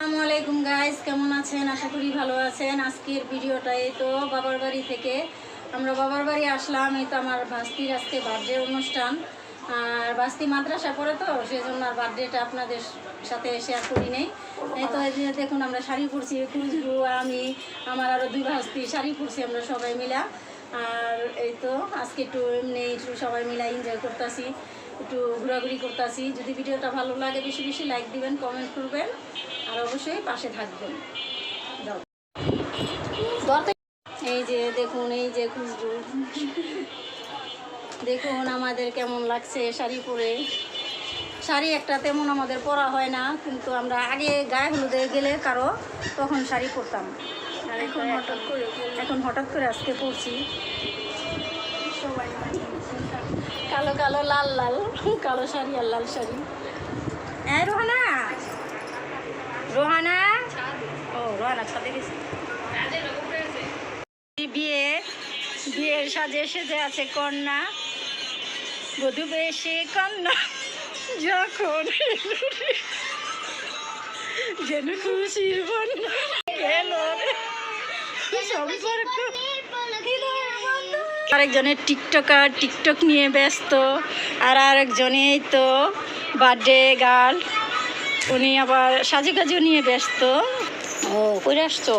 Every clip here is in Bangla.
আসসালামু আলাইকুম গাইস কেমন আছেন? আশা করি ভালো আছেন। আজকের ভিডিওটা এই তো বাবার বাড়ি থেকে। আমরা বাবার বাড়ি আসলাম, এই তো আমার ভাস্তির আজকে বার্থডে অনুষ্ঠান। আর বাস্তি মাদ্রাসা পড়ে তো সেই জন্য আর বার্থডেটা আপনাদের সাথে শেয়ার করি নেই। এই তো দেখুন, আমরা শাড়ি পরছি, খুচরু, আমি, আমার আরও দুই ভাস্তি শাড়ি পরছি আমরা সবাই মিলা। আর এই তো, আজকে একটু এমনি একটু সবাই মিলা এনজয় করতেছি। একটু ঘোরাঘুরি করতেছি। যদি ভিডিওটা ভালো লাগে, বেশি বেশি লাইক দিবেন কমেন্ট করবেন, আর অবশ্যই পাশে থাকবেন। এই যে দেখুন, এই যে খুশবু দেখুন আমাদের কেমন লাগছে শাড়ি পরে। শাড়ি একটা তেমন আমাদের পরা হয় না, কিন্তু আমরা আগে গায়ে হলুদে গেলে কারও তখন শাড়ি পরতাম। এখন হঠাৎ করে, এখন হঠাৎ করে আজকে পরছি। সবাই কালো কালো লাল লাল কালো শাড়ি আর লাল শাড়ি। হ্যাঁ রোহানা? রোহানা? ও রোহানা ছাদে গেছে। বিয়ে বিয়ের সাজে সেজে আছে কন্যা। বধূ বেশে কন্যা যখন যেন খুশির বন্যা সম্পর্ক আরেকজনের টিকটকার, টিকটক নিয়ে ব্যস্ত, আর আরেকজনে এই তো বার্থডে গার্ল উনি আবার সাজুকাজু নিয়ে ব্যস্ত। ও করে আসছো?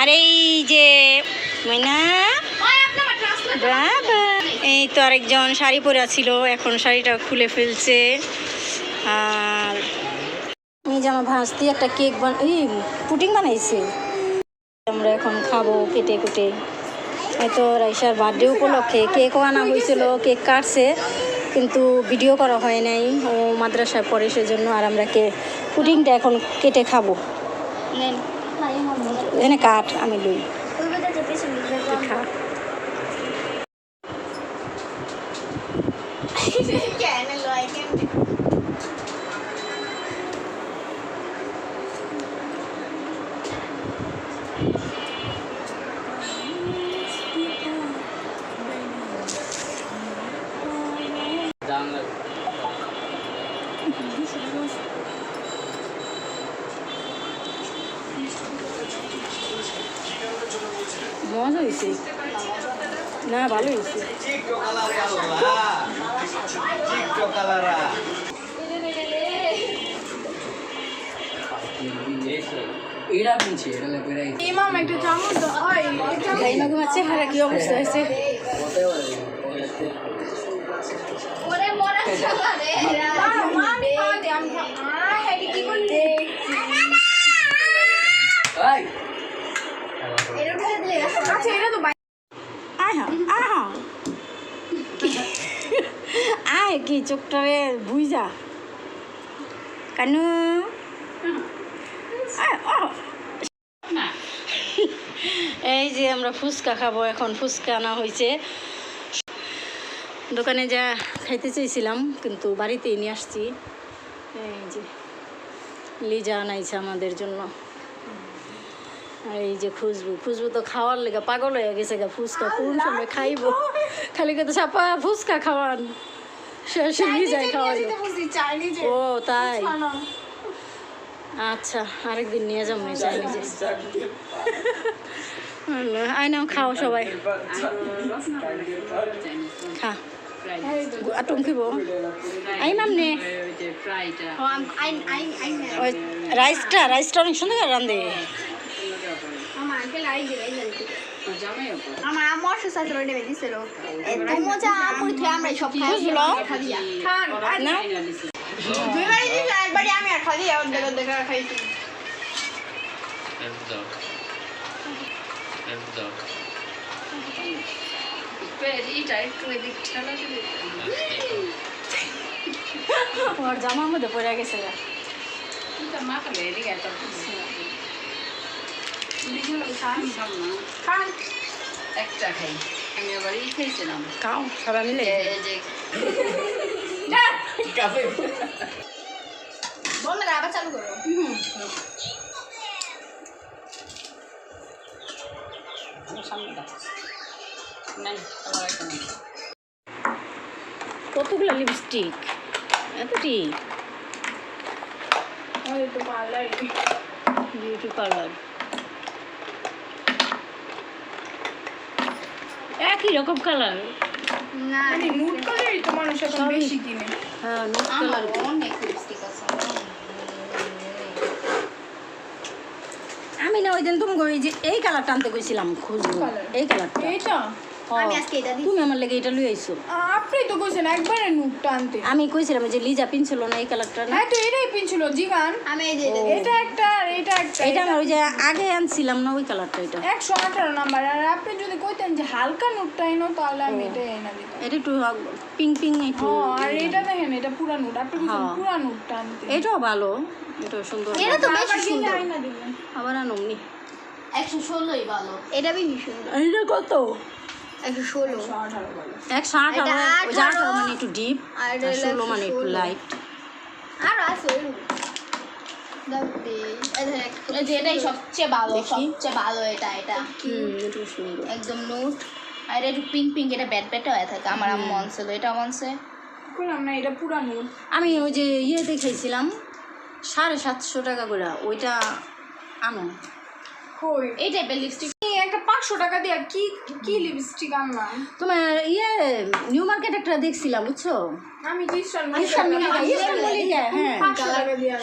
আর এই যে বাবা, এই তো আরেকজন শাড়ি পরে ছিল এখন শাড়িটা খুলে ফেলছে। আর এই যে আমার ভাস্তি একটা কেক বান, এই পুটিং বানাইছে। আমরা এখন খাব কেটে কুটে এই তো রাইসার বার্থডে উপলক্ষে কেকও আনা হয়েছিল কেক কাটছে কিন্তু ভিডিও করা হয় নাই। ও মাদ্রাসায় পড়ে সেজন্য আর আমরা কে পুডিংটা এখন কেটে খাব। এখানে কাঠ আমি লই। খা। হয়েছে? না ভালো হয়েছে। এরা পিনছে এরা লেপে রাই ইমাম একটা চামচ দাও। এই চামচ এই আমার চেহারা কি অবস্থা হয়েছে? চোখটারে বুঝা কানু। এই যে আমরা ফুচকা খাব এখন, ফুচকা আনা হয়েছে দোকানে যা খাইতে চেয়েছিলাম কিন্তু বাড়িতেই নিয়ে আসছি। এই যে, লিজা আনাইছে আমাদের জন্য। এই যে খুশবু খুশবু তো খাওয়ার লেগে পাগল হয়ে গেছে গা, ফুচকা কোন সময় খাইবো? খালি কিন্তু চাপা ফুচকা খাওয়ান। শেষে ও তাই? আচ্ছা আরেকদিন নিয়ে যাব আয় নাও খাও সবাই। খা। আই রাইসটা রাইসটা অনেক সুন্দর করে রান্ধে আমার আঙ্কেল আই আমার আম্মু অসুস্থ আছে রোডে বেরিয়েছিল এত মজা আম্মুর থেকে আমরা সব খাই। বুঝলো? খান না। দুইবারই দিয়েছে একবারই আমি আর খাই অর্ধেক অর্ধেক খাইছি। ওর জামার মধ্যে পড়ে গেছে গা। খান একটা খাই আমি আবার ই খেয়েছিলাম খাও সবাই মিলে এই যে আবার চালু করো কতগুলো লিপস্টিক এতটি বিউটি পার্লার একই রকম কালার না মানে নুট কালারই তো মানুষ এখন বেশি কিনে। হ্যাঁ নুট কালার অনেক লিপস্টিক আছে। আমি না ওই দিন তুমি ওই যে এই কালারটা আনতে গেছিলাম খুঁজবো? এই কালারটা এইটা? আমি আজকে এটা দিই তুমি আমার লেগে এটা লুই আইছো? আপনি তো কইছেন একবারে নুটটা আনতে। আমি কইছিলাম যে লিজা পিনছিল না এই কালারটা না। হ্যাঁ তো এটাই পিনছিল জিগান। আমি এই যে এটা একটা আর এটা একটা এটা আমার ওই যে আগে আনছিলাম না ওই কালারটা এটা। একশো আঠারো নাম্বার আর আপনি যদি কইতেন যে হালকা নোটটা এনো তাহলে আমি এটা এনে দিতাম। এটা একটু পিঙ্ক পিঙ্ক একটু ও আর এটা দেখেন এটা পুরা নোট। আপনি কইছেন হ্যাঁ। পুরা নোটটা আনতে। এটাও ভালো এটাও সুন্দর। এটা তো বেশি সুন্দর। আবার আনমনি। একশো ষোলোই ভালো। এটা বেশি সুন্দর। এটা কত? একশো ষোলো। একশো আঠারো একশো আঠারো? এটা ওই যে আঠারো আঠারো। মানে একটু ডিপ আর আর এটা হলো ষোলো মানে একটু লাইট আর আছে। এটাই সবচেয়ে ভালো। সবচেয়ে ভালো এটা এটা। একদম নোট আর এটা একটু পিঙ্ক পিঙ্ক এটা ব্যাট ব্যাটে হয়ে থাকে আমার আম্মু আনছিল এটা আনছে। না এটা পুরা নোট আমি ওই যে ইয়ে দেখাইছিলাম সাড়ে সাতশো টাকা করে ওইটা আনো। কই? এই টাইপের লিপস্টিক পাঁচশো টাকা দিয়ে কি কি লিপস্টিক আনলাম? তোমার ইয়ে নিউ মার্কেট একটা দেখছিলাম বুঝছ? আমি ইস্টার্ন মল্লিকা ইস্টার্ন মল্লিকা হ্যাঁ।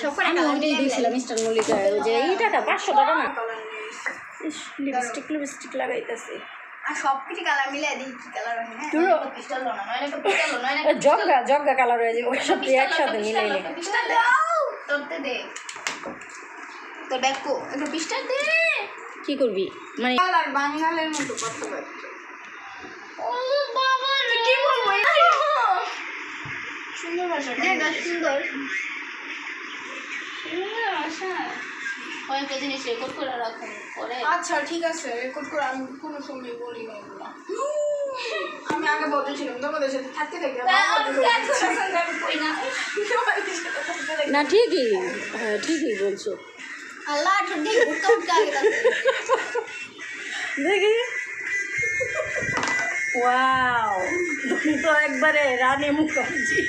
সব আমি ওইটাই দেখছিলাম ইস্টার্ন মল্লিকা ওই যে এই টাকা পাঁচশো টাকা না? লিপস্টিক লিপস্টিক লাগাইতেছে। সব জগা জগা কালার হয়ে? যাবে ওইসব একসাথে মিলাইলে তোর ব্যাগ কো একটা পিস্টাল দে। কি করবি? মানে বাঙালের মতো সুন্দর ভাষা হ্যাঁ সুন্দর। সুন্দর ভাষা? কয়েকটা জিনিস রেকর্ড করে রাখুন পরে। আচ্ছা ঠিক আছে রেকর্ড করে আমি কোনো সময় বলি না এগুলো। আমি আগে বলতেছিলাম তোমাদের সাথে থাকতে থাকতে। না ঠিকই হ্যাঁ ঠিকই বলছো। দেখ। ওয়াও তুমি তো একবারে রানী মুখার্জি।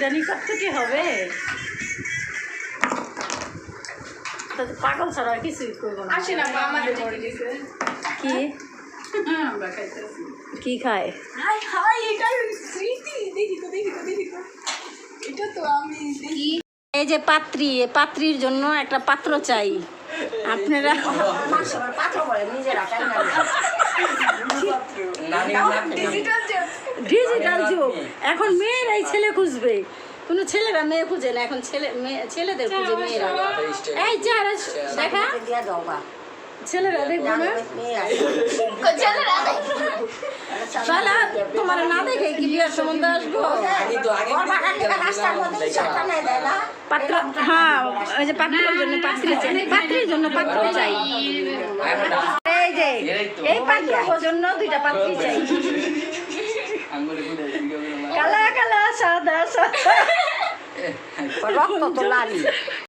রানি। কটকুটি হবে। তা পাগল ছাড়া আসে না আমাদের কি? কি খায়? হাই হাই এটা স্মৃতি দেখি তো দেখি তো দেখি। তো এটা তো আমি দেখি। এই যে পাত্রী পাত্রীর জন্য একটা পাত্র চাই। আপনারা ডিজিটাল যুগ। এখন মেয়েরাই ছেলে খুঁজবে। কোনো ছেলেরা মেয়ে খুঁজে না। এখন ছেলে মেয়ে ছেলেদের খুঁজে মেয়েরা। এই চেহারা দেখা। ছেলেরা দেখব না শালা তোমার না দেখে কি বিয়ার সম্বন্ধে আসব? আগে তো আগে পাত্র হ্যাঁ ওই যে পাত্রের জন্য পাত্রী চাই। পাত্রীর জন্য পাত্র চাই। এই যে এই পাত্রের জন্য দুইটা পাত্রী চাই। কালা কালা সাদা সাদা। রক্ত তো লালি